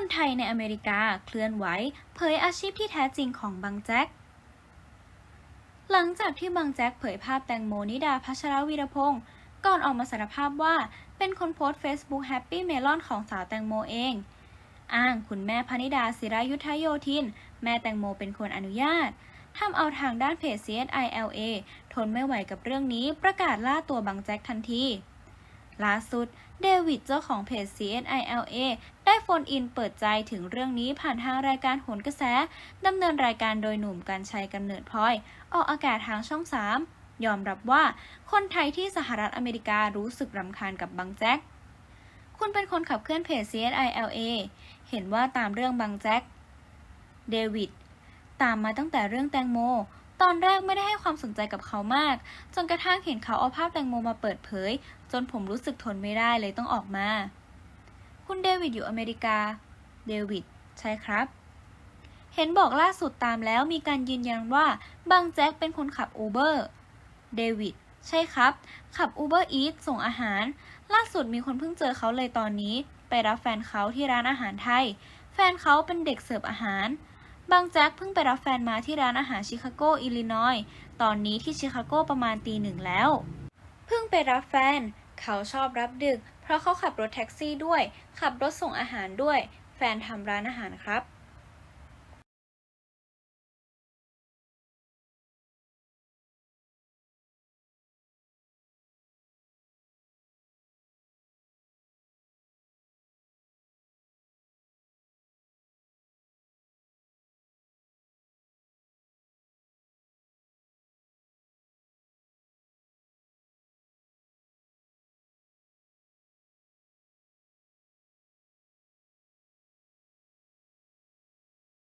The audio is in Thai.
คนไทยในอเมริกาเคลื่อนไหวเผยอาชีพที่แท้จริงของบังแจ็คหลังจากที่บังแจ็คเผยภาพแตงโมนิดาพัชรวีรพงศ์ก่อนออกมาสารภาพว่าเป็นคนโพสต์ Facebook Happy Melon ของสาวแตงโมเอง อ้างคุณแม่พนิดาศิรายุทธโยธิน แม่แตงโมเป็นคนอนุญาตทำเอาทางด้านเพจ CSILA ทนไม่ไหวกับเรื่องนี้ประกาศล่าตัวบังแจ็คทันที ล่าสุด เดวิดเจ้าของเพจ CSILA ได้โฟนอินเปิดใจถึงเรื่องนี้ผ่านทางรายการโหนกระแสดำเนินรายการโดยหนุ่มกัญชัยกำเนิดพลอย ออกอากาศทางช่อง 3 ยอมรับว่าคนไทยที่สหรัฐอเมริการู้สึกรำคาญกับบังแจ็คคุณเป็นคนขับเคลื่อนเพจ CSILA เห็นว่าตามเรื่องบังแจ็ค เดวิด ตามมาตั้งแต่เรื่องแตงโม ตอนแรกไม่ได้ให้ความสนใจกับเขามาก จนกระทั่งเห็นเขาเอาภาพแตงโมมาเปิดเผย จนผมรู้สึกทนไม่ได้เลยต้องออกมา คุณเดวิดอยู่อเมริกา เดวิด ใช่ครับ เห็นบอกล่าสุดตามแล้วมีการยืนยันว่าบังแจ็คเป็นคนขับอูเบอร์ เดวิด ใช่ครับ ขับ Uber Eats ส่งอาหาร ล่าสุดมีคนเพิ่งเจอเขาเลยตอนนี้ ไปรับแฟนเขาที่ร้านอาหารไทย แฟนเขาเป็นเด็กเสิร์ฟอาหาร บางแจ็คเพิ่งไปรับแฟนมาที่ร้านอาหารชิคาโก อิลลินอยส์ตอนนี้ที่ชิคาโกประมาณตีหนึ่งแล้ว เพิ่งไปรับแฟน เขาชอบรับดึก เพราะเขาขับรถแท็กซี่ด้วย ขับรถส่งอาหารด้วย แฟนทำร้านอาหารครับ